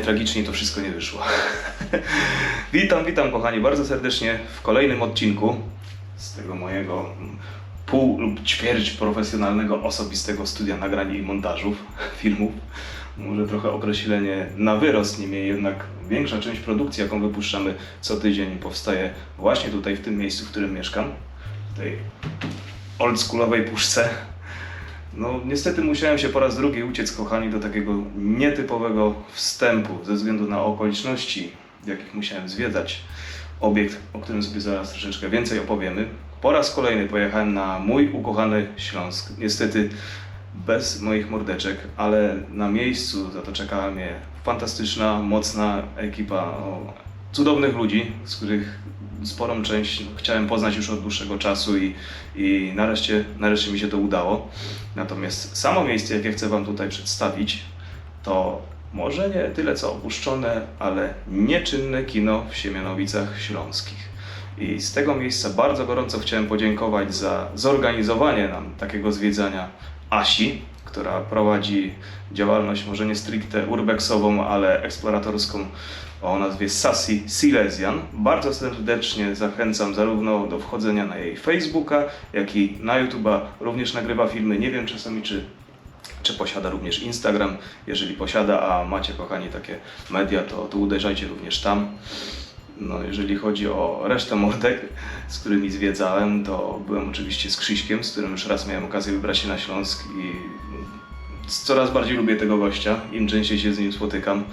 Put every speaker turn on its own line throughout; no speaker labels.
najtragiczniej to wszystko nie wyszło. witam, witam kochani bardzo serdecznie w kolejnym odcinku z tego mojego pół lub ćwierć profesjonalnego osobistego studia nagrań i montażów filmów. Może trochę określenie na wyrost, niemniej jednak większa część produkcji, jaką wypuszczamy co tydzień, powstaje właśnie tutaj, w tym miejscu, w którym mieszkam. W tej oldschoolowej puszce. No, niestety musiałem się po raz drugi uciec, kochani, do takiego nietypowego wstępu ze względu na okoliczności, w jakich musiałem zwiedzać obiekt, o którym sobie zaraz troszeczkę więcej opowiemy. Po raz kolejny pojechałem na mój ukochany Śląsk. Niestety bez moich mordeczek, ale na miejscu za to czekała mnie fantastyczna, mocna ekipa o, cudownych ludzi, z których sporą część chciałem poznać już od dłuższego czasu i, i nareszcie, nareszcie mi się to udało. Natomiast samo miejsce, jakie chcę Wam tutaj przedstawić, to może nie tyle co opuszczone, ale nieczynne kino w Siemianowicach Śląskich. I z tego miejsca bardzo gorąco chciałem podziękować za zorganizowanie nam takiego zwiedzania Asi, która prowadzi działalność może nie stricte urbexową, ale eksploratorską o nazwie Sassy Silesian. Bardzo serdecznie zachęcam zarówno do wchodzenia na jej Facebooka, jak i na YouTube'a. Również nagrywa filmy. Nie wiem czasami, czy czy posiada również Instagram. Jeżeli posiada, a macie kochani takie media, to, to uderzajcie również tam. No, jeżeli chodzi o resztę mordek, z którymi zwiedzałem, to byłem oczywiście z Krzyśkiem, z którym już raz miałem okazję wybrać się na Śląsk i coraz bardziej lubię tego gościa, im częściej się z nim spotykam.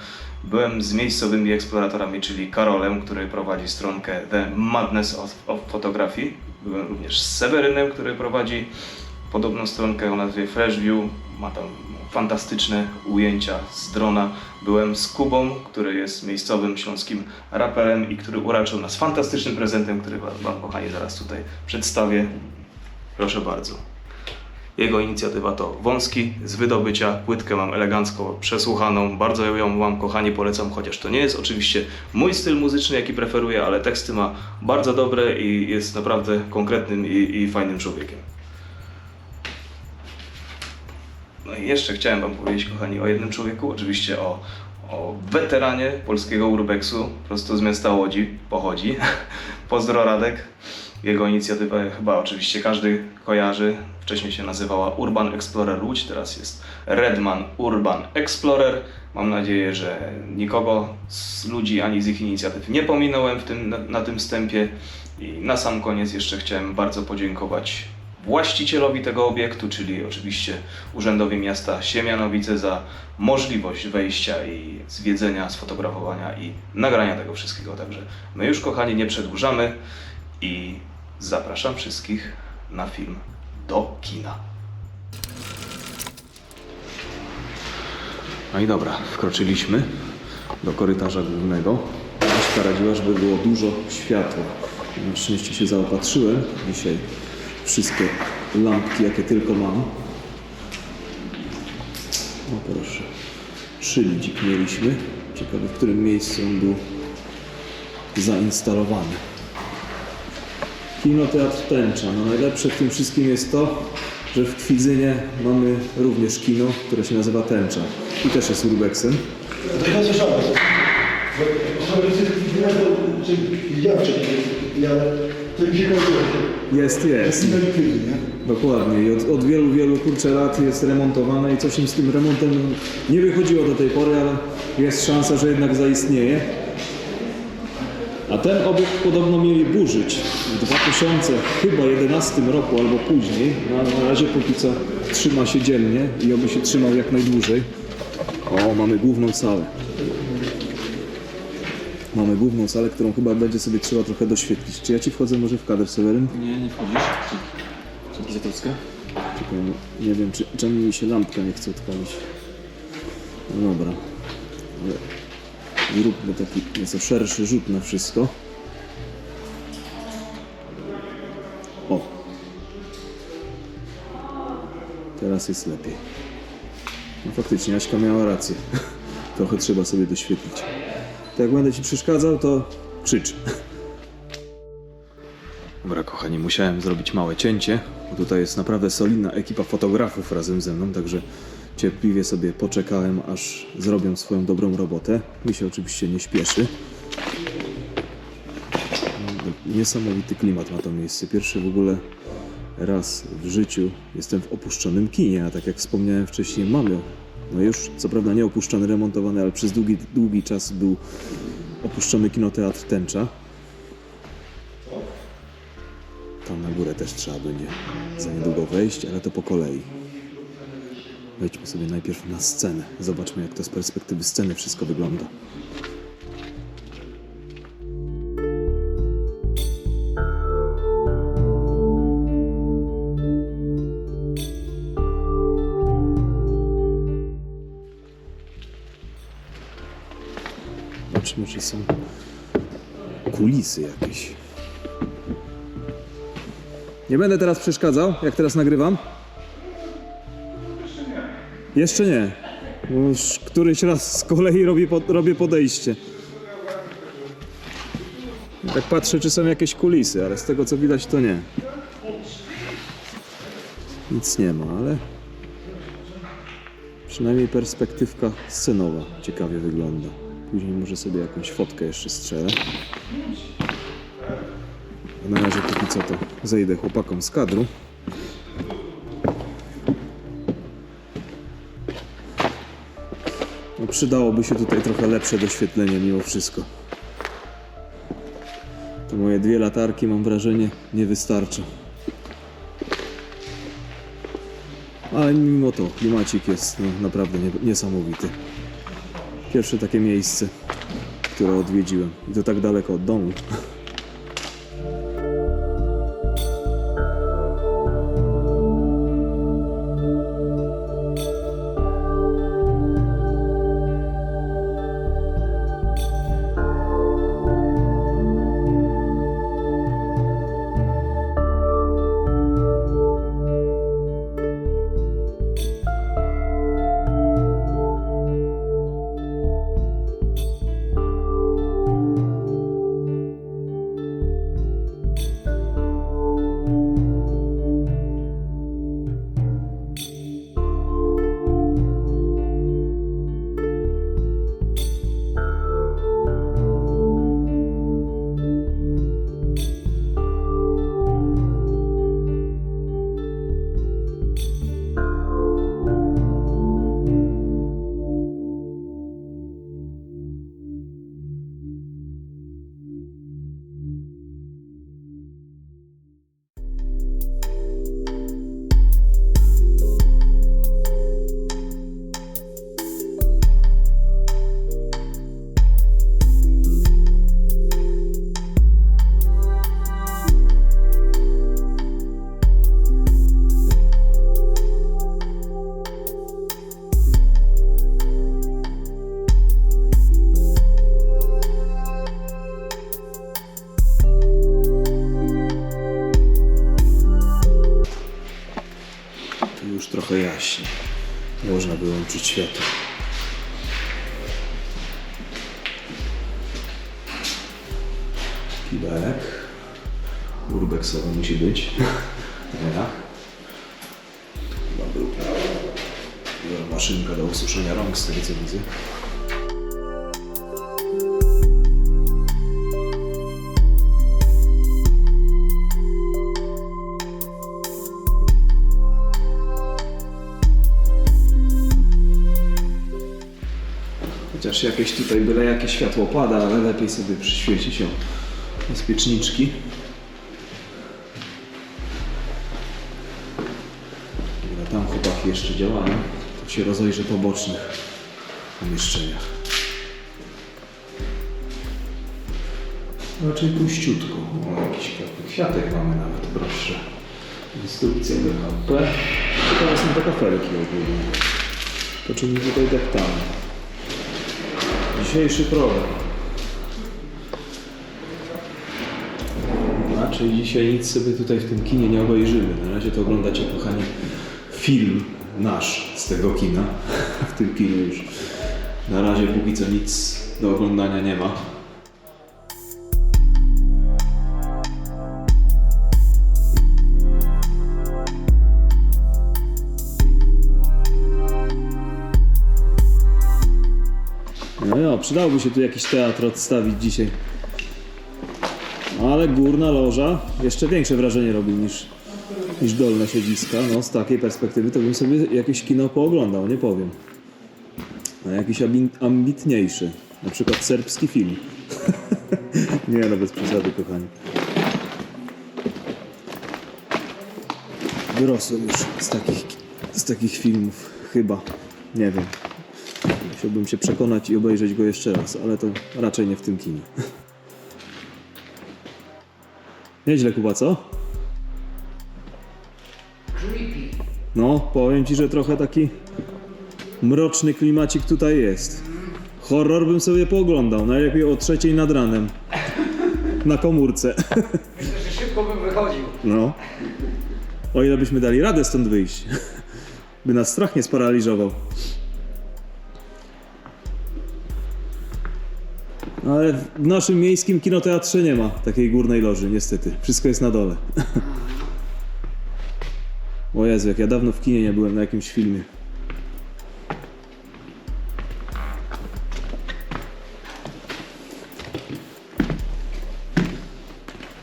Byłem z miejscowymi eksploratorami, czyli Karolem, który prowadzi stronkę The Madness of, of Photography. Byłem również z Sewerynem, który prowadzi podobną stronkę o nazwie Freshview. Ma tam fantastyczne ujęcia z drona. Byłem z Kubą, który jest miejscowym śląskim raperem i który uraczył nas fantastycznym prezentem, który Wam, kochani, zaraz tutaj przedstawię. Proszę bardzo. Jego inicjatywa to Wąski z wydobycia. Płytkę mam elegancko przesłuchaną. Bardzo ją Wam, kochani, polecam, chociaż to nie jest oczywiście mój styl muzyczny, jaki preferuję, ale teksty ma bardzo dobre i jest naprawdę konkretnym i, i fajnym człowiekiem. No i jeszcze chciałem Wam powiedzieć, kochani, o jednym człowieku, oczywiście o, o weteranie polskiego urbexu, prosto z miasta Łodzi pochodzi. Pozdro Radek. Jego inicjatywę chyba oczywiście każdy kojarzy. Wcześniej się nazywała Urban Explorer Łódź, teraz jest Redman Urban Explorer. Mam nadzieję, że nikogo z ludzi ani z ich inicjatyw nie pominąłem w tym, na, na tym wstępie. I na sam koniec jeszcze chciałem bardzo podziękować właścicielowi tego obiektu, czyli oczywiście Urzędowi Miasta Siemianowice za możliwość wejścia i zwiedzenia, sfotografowania i nagrania tego wszystkiego. Także my już kochani nie przedłużamy i zapraszam wszystkich na film do kina. No i dobra, wkroczyliśmy do korytarza głównego. Aśka radziła, żeby było dużo światła. Na szczęście się zaopatrzyłem dzisiaj wszystkie lampki, jakie tylko mam. O proszę. Szyldzik mieliśmy. Ciekawe, w którym miejscu on był zainstalowany. Kinoteatr Tęcza. No najlepsze w tym wszystkim jest to, że w Kwidzynie mamy również kino, które się nazywa Tęcza. I też jest urbexem.
To ja słyszałem. Ale to mi się.
Jest, jest. Dokładnie. I od, od wielu, wielu kurczę lat jest remontowane i coś im z tym remontem nie wychodziło do tej pory, ale jest szansa, że jednak zaistnieje. A ten obiekt podobno mieli burzyć w 2011 roku albo później. Na, na razie póki co trzyma się dzielnie i oby się trzymał jak najdłużej. O, mamy główną salę. Mamy główną salę, którą chyba będzie sobie trzeba trochę doświetlić. Czy ja ci wchodzę może w kadr, Seweryn?
Nie, nie wchodzisz. Dzięki za troskę.
Czekaj, no, nie wiem, czy, czemu mi się lampka nie chce odpalić. No dobra. Ale Zróbmy taki nieco szerszy rzut na wszystko. O! Teraz jest lepiej. No faktycznie, Aśka miała rację. Trochę trzeba sobie doświetlić. To jak będę Ci przeszkadzał, to krzycz. Dobra, kochani, musiałem zrobić małe cięcie, bo tutaj jest naprawdę solidna ekipa fotografów razem ze mną, także Cierpliwie sobie poczekałem, aż zrobią swoją dobrą robotę. Mi się oczywiście nie śpieszy. Niesamowity klimat ma to miejsce. Pierwszy w ogóle raz w życiu jestem w opuszczonym kinie, a tak jak wspomniałem wcześniej, mamy. No już co prawda nie opuszczony, remontowany, ale przez długi, długi czas był opuszczony kinoteatr Tęcza. Tam na górę też trzeba będzie za niedługo wejść, ale to po kolei. Wejdźmy sobie najpierw na scenę. Zobaczmy, jak to z perspektywy sceny wszystko wygląda. Zobaczmy, czy są kulisy jakieś. Nie będę teraz przeszkadzał, jak teraz nagrywam. Jeszcze nie. Już któryś raz z kolei robię, robię podejście. Tak patrzę, czy są jakieś kulisy, ale z tego co widać, to nie. Nic nie ma, ale przynajmniej perspektywka scenowa ciekawie wygląda. Później może sobie jakąś fotkę jeszcze strzelę. A na razie póki co to zejdę chłopakom z kadru. Przydałoby się tutaj trochę lepsze doświetlenie mimo wszystko. To moje dwie latarki mam wrażenie nie wystarcza. Ale mimo to klimacik jest no, naprawdę nie, niesamowity. Pierwsze takie miejsce, które odwiedziłem. I to tak daleko od domu. Wyłączyć światło. Kibelek. Urbexowy musi być. Ja. Chyba był. Była maszynka do ususzenia rąk z tego co widzę. Chociaż jakieś tutaj byle jakie światło pada, ale lepiej sobie przyświeci się bezpieczniczki. Ile tam chłopaki jeszcze działają, to się rozejrzę po bocznych pomieszczeniach. Raczej puściutko. O, jakiś kwiatek- mamy nawet, proszę. Instrukcja BHP. Ciekawe są te kafelki ogólnie. To czyli tutaj deptamy. Dzisiejszy program. Raczej dzisiaj nic sobie tutaj w tym kinie nie obejrzymy. Na razie to oglądacie, kochani, film nasz z tego kina. W tym kinie już na razie póki co nic do oglądania nie ma. Przydałoby się tu jakiś teatr odstawić dzisiaj. Ale górna loża jeszcze większe wrażenie robi niż, niż dolne siedziska. No z takiej perspektywy to bym sobie jakieś kino pooglądał, nie powiem. A jakiś abi- ambitniejszy. Na przykład serbski film. nie no, bez przesady, kochani. Wyrosłem już z takich, z takich filmów. Chyba. Nie wiem. Musiałbym się przekonać i obejrzeć go jeszcze raz, ale to raczej nie w tym kinie. Nieźle, Kuba, co? No, powiem ci, że trochę taki mroczny klimacik tutaj jest. Horror bym sobie pooglądał, najlepiej o trzeciej nad ranem. Na komórce.
Myślę, że szybko bym wychodził.
No. O ile byśmy dali radę stąd wyjść. By nas strach nie sparaliżował. Ale w naszym miejskim kinoteatrze nie ma takiej górnej loży, niestety. Wszystko jest na dole. O Jezu, jak ja dawno w kinie nie byłem na jakimś filmie.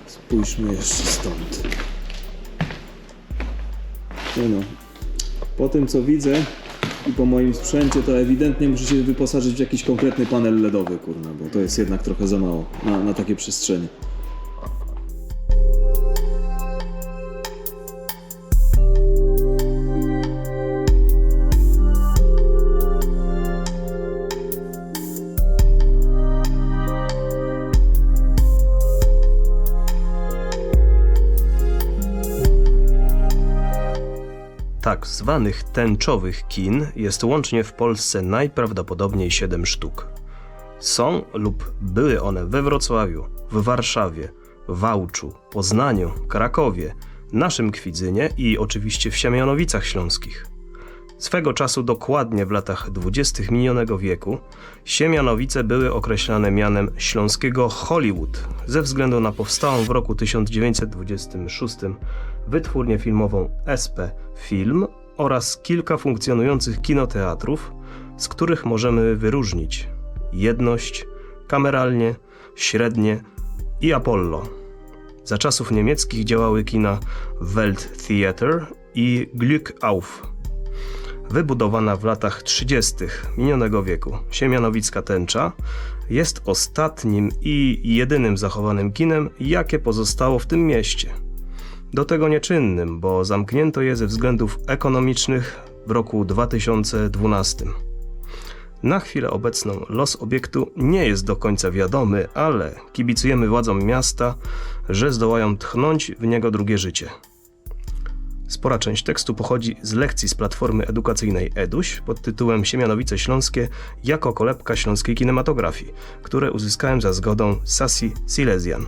Spójrzmy jeszcze stąd. Nie no. Po tym co widzę i po moim sprzęcie, to ewidentnie muszę się wyposażyć w jakiś konkretny panel LEDowy, kurna, bo to jest jednak trochę za mało na, na takie przestrzenie.
Zwanych tęczowych kin jest łącznie w Polsce najprawdopodobniej 7 sztuk. Są lub były one we Wrocławiu, w Warszawie, Wałczu, Poznaniu, Krakowie, naszym Kwidzynie i oczywiście w Siemianowicach Śląskich. Swego czasu dokładnie w latach dwudziestych minionego wieku Siemianowice były określane mianem śląskiego Hollywood ze względu na powstałą w roku 1926 wytwórnię filmową SP Film oraz kilka funkcjonujących kinoteatrów, z których możemy wyróżnić Jedność, Kameralnie, Średnie i Apollo. Za czasów niemieckich działały kina Welt Theater i Glück auf. Wybudowana w latach 30. minionego wieku Siemianowicka Tęcza jest ostatnim i jedynym zachowanym kinem, jakie pozostało w tym mieście. Do tego nieczynnym, bo zamknięto je ze względów ekonomicznych w roku 2012. Na chwilę obecną los obiektu nie jest do końca wiadomy, ale kibicujemy władzom miasta, że zdołają tchnąć w niego drugie życie. Spora część tekstu pochodzi z lekcji z platformy edukacyjnej EDUŚ pod tytułem Siemianowice Śląskie jako kolebka śląskiej kinematografii, które uzyskałem za zgodą Sasi Silesian.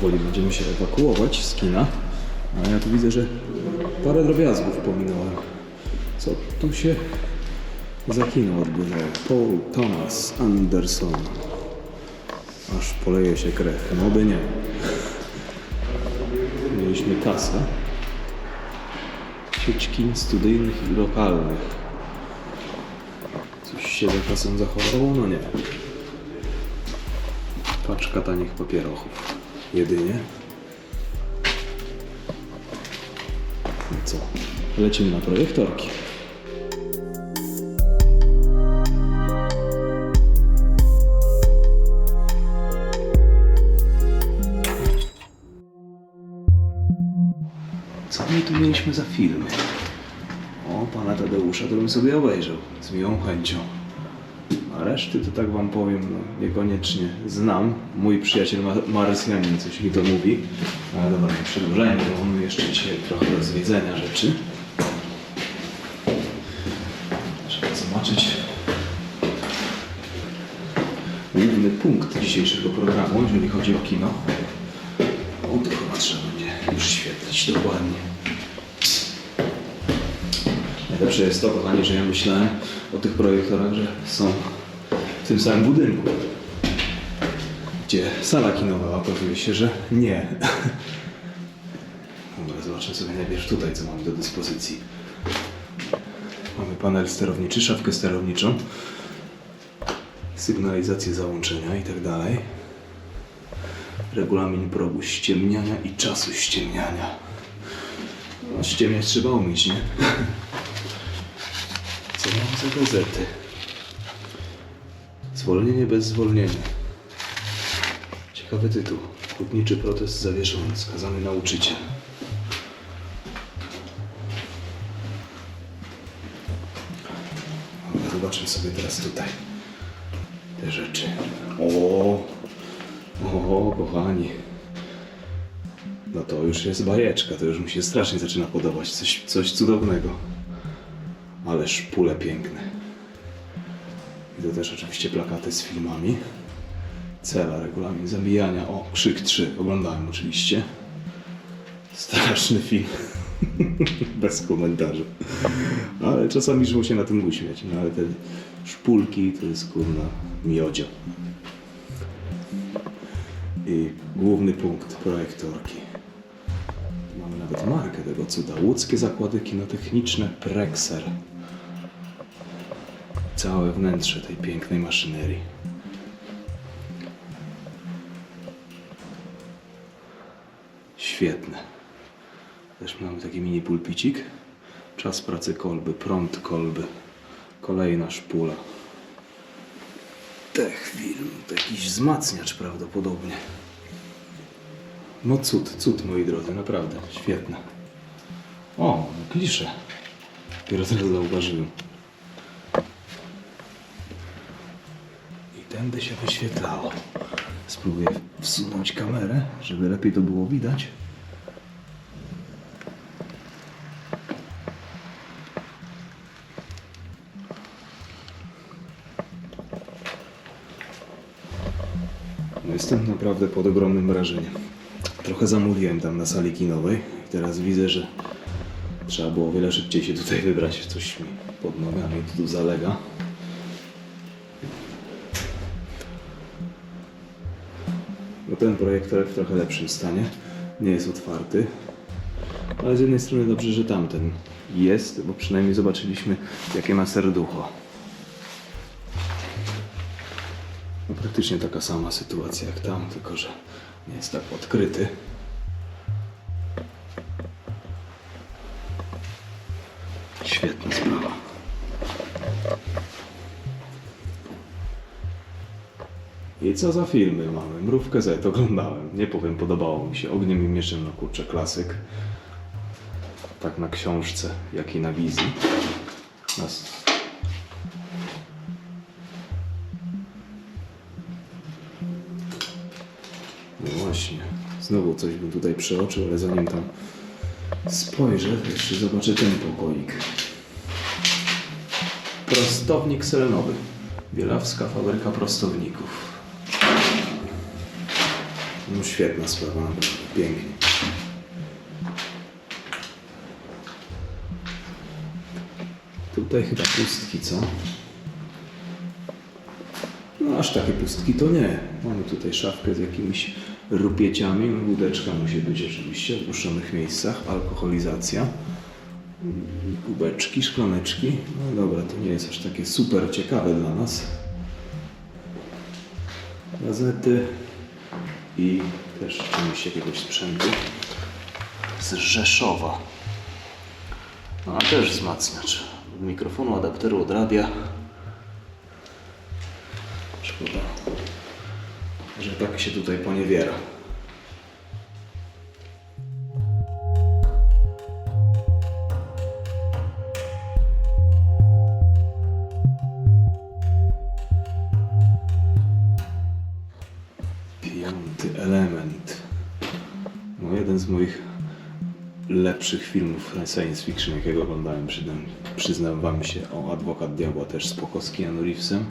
Powoli będziemy się ewakuować z kina. A ja tu widzę, że parę drobiazgów pominąłem. Co tu się za kino? Paul Thomas Anderson. Aż poleje się krew. No by nie. Mieliśmy kasę. Sieć kin studyjnych i lokalnych. Coś się za kasą zachowało? No nie. Paczka tanich papierochów. Jedynie. co? Lecimy na projektorki. Co my tu mieliśmy za filmy? O, pana Tadeusza to bym sobie obejrzał z miłą chęcią. Reszty to tak wam powiem, no, niekoniecznie znam. Mój przyjaciel ma- Marsjanin coś mi to mówi. Ale dobra, nie przedłużajmy, bo mamy jeszcze dzisiaj trochę do zwiedzenia rzeczy. Trzeba zobaczyć główny punkt dzisiejszego programu, jeżeli chodzi o kino. O, to chyba trzeba będzie przyświetlić dokładnie. Najlepsze jest to, kochani, że ja myślałem o tych projektorach, że są tym samym budynku, gdzie sala kinowa, okazuje się, że nie. Dobra, zobaczmy sobie najpierw tutaj, co mamy do dyspozycji. Mamy panel sterowniczy, szafkę sterowniczą, sygnalizację załączenia i tak dalej. Regulamin progu ściemniania i czasu ściemniania. No, ściemniać trzeba umieć, nie? Co mam za gazety? Zwolnienie bez zwolnienia. Ciekawy tytuł. Hutniczy protest zawieszony. Skazany nauczyciel. Zobaczmy sobie teraz tutaj te rzeczy. O, o, kochani. No to już jest bajeczka, to już mi się strasznie zaczyna podobać. Coś, coś cudownego. Ależ pule piękne. To też oczywiście plakaty z filmami. Cela, regulamin zabijania. O, Krzyk 3. Oglądałem oczywiście. Straszny film. Bez komentarzy. Ale czasami trzeba się na tym uśmiać. No ale te szpulki to jest kurna miodzio. I główny punkt projektorki. Mamy nawet markę tego cuda. Łódzkie zakłady kinotechniczne Prexer. Całe wnętrze tej pięknej maszynerii. Świetne. Też mamy taki mini pulpicik. Czas pracy kolby, prąd kolby. Kolejna szpula. Tech film, to jakiś wzmacniacz prawdopodobnie. No cud, cud moi drodzy, naprawdę, świetne. O, klisze. Dopiero teraz zauważyłem. Tędy się wyświetlało. Spróbuję wsunąć kamerę, żeby lepiej to było widać. No Jestem naprawdę pod ogromnym wrażeniem. Trochę zamuliłem tam na sali kinowej i teraz widzę, że trzeba było o wiele szybciej się tutaj wybrać. Coś mi pod nogami tu zalega. Ten projektor w trochę lepszym stanie. Nie jest otwarty. Ale z jednej strony dobrze, że tamten jest, bo przynajmniej zobaczyliśmy, jakie ma serducho. No, praktycznie taka sama sytuacja jak tam, tylko że nie jest tak odkryty. I co za filmy mamy? Mrówkę Z oglądałem. Nie powiem, podobało mi się. Ogniem i mieczem, no kurczę, klasyk. Tak na książce, jak i na wizji. Nas No właśnie, znowu coś bym tutaj przeoczył, ale zanim tam spojrzę, to jeszcze zobaczę ten pokoik. Prostownik selenowy. Bielawska fabryka prostowników. No świetna sprawa, pięknie. Tutaj chyba pustki, co? No aż takie pustki to nie. Mamy tutaj szafkę z jakimiś rupieciami. No, musi być oczywiście w opuszczonych miejscach. Alkoholizacja. Kubeczki, szklaneczki. No dobra, to nie jest aż takie super ciekawe dla nas. Gazety i też część jakiegoś sprzętu z Rzeszowa.
A też wzmacniacz. Mikrofonu, adapteru, od radia. Szkoda, że tak się tutaj poniewiera. Piąty element. No, jeden z moich lepszych filmów science fiction, jakiego oglądałem. Przyznam, przyznam wam się o Adwokat Diabła też z Keanu Reevesem.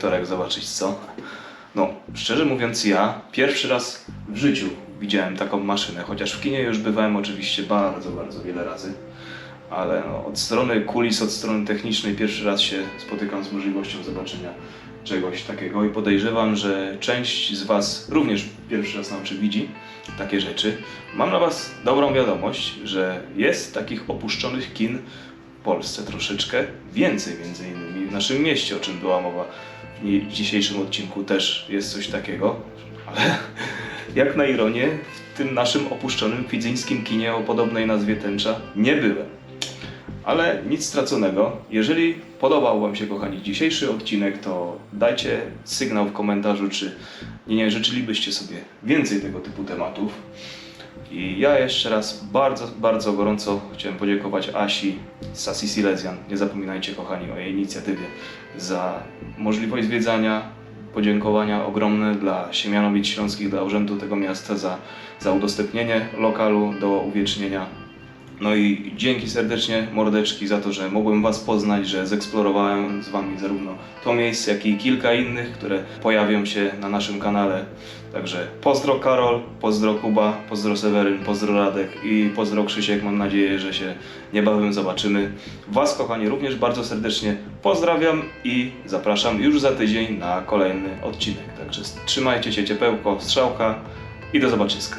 Projektorek zobaczyć, co? No, szczerze mówiąc, ja pierwszy raz w życiu widziałem taką maszynę, chociaż w kinie już bywałem oczywiście bardzo, bardzo wiele razy, ale no, od strony kulis, od strony technicznej pierwszy raz się spotykam z możliwością zobaczenia czegoś takiego i podejrzewam, że część z Was również pierwszy raz na oczy widzi takie rzeczy. Mam dla Was dobrą wiadomość, że jest takich opuszczonych kin w Polsce troszeczkę więcej, między innymi w naszym mieście, o czym była mowa w dzisiejszym odcinku też jest coś takiego, ale jak na ironię w tym naszym opuszczonym fidzyńskim kinie o podobnej nazwie Tęcza nie byłem. Ale nic straconego. Jeżeli podobał Wam się, kochani, dzisiejszy odcinek, to dajcie sygnał w komentarzu, czy nie życzylibyście sobie więcej tego typu tematów. I ja jeszcze raz bardzo, bardzo gorąco chciałem podziękować Asi z Sasi Silesian. Nie zapominajcie, kochani, o jej inicjatywie za możliwość zwiedzania. Podziękowania ogromne dla Siemianowic Śląskich, dla urzędu tego miasta za, za udostępnienie lokalu do uwiecznienia. No i dzięki serdecznie mordeczki za to, że mogłem Was poznać, że zeksplorowałem z Wami zarówno to miejsce, jak i kilka innych, które pojawią się na naszym kanale. Także pozdro Karol, pozdro Kuba, pozdro Seweryn, pozdro Radek i pozdro Krzysiek. Mam nadzieję, że się niebawem zobaczymy. Was, kochani, również bardzo serdecznie pozdrawiam i zapraszam już za tydzień na kolejny odcinek. Także trzymajcie się ciepełko, strzałka i do zobaczyska.